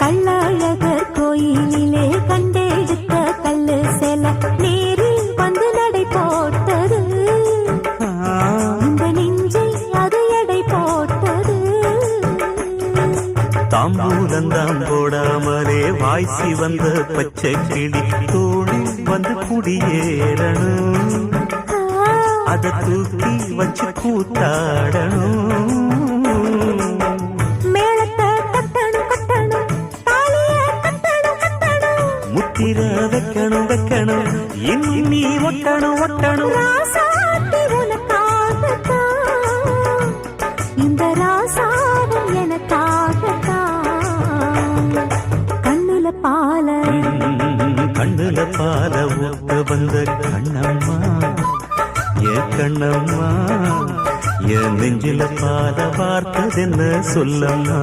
கள்ளழகர் கோயிலிலே கண்டெடுத்த கல்லு செல நேரில் வந்து நடை போட்டது. இந்த நெஞ்சில் அது எடை போட்டது. தாம்பூலந்தாம் போடாமலே வாய்ச்சி வந்த பச்சை கிளி தோழி வந்து குடியேறணும். அத தூக்கி வச்சு கூத்தாடணும். முத்திர வைக்கணும். வைக்கணும் இன்னி நீ ஒட்டணும் ஒட்டணும். இந்த ராசாவும் எனக்காகத்தான் கண்ணுல பால கண்ணுல பால ஊத்த வந்த கண்ணம்மா. ஏ கண்ணம்மா என் நெஞ்சில பால பார்த்ததென்ன சொல்லம்மா?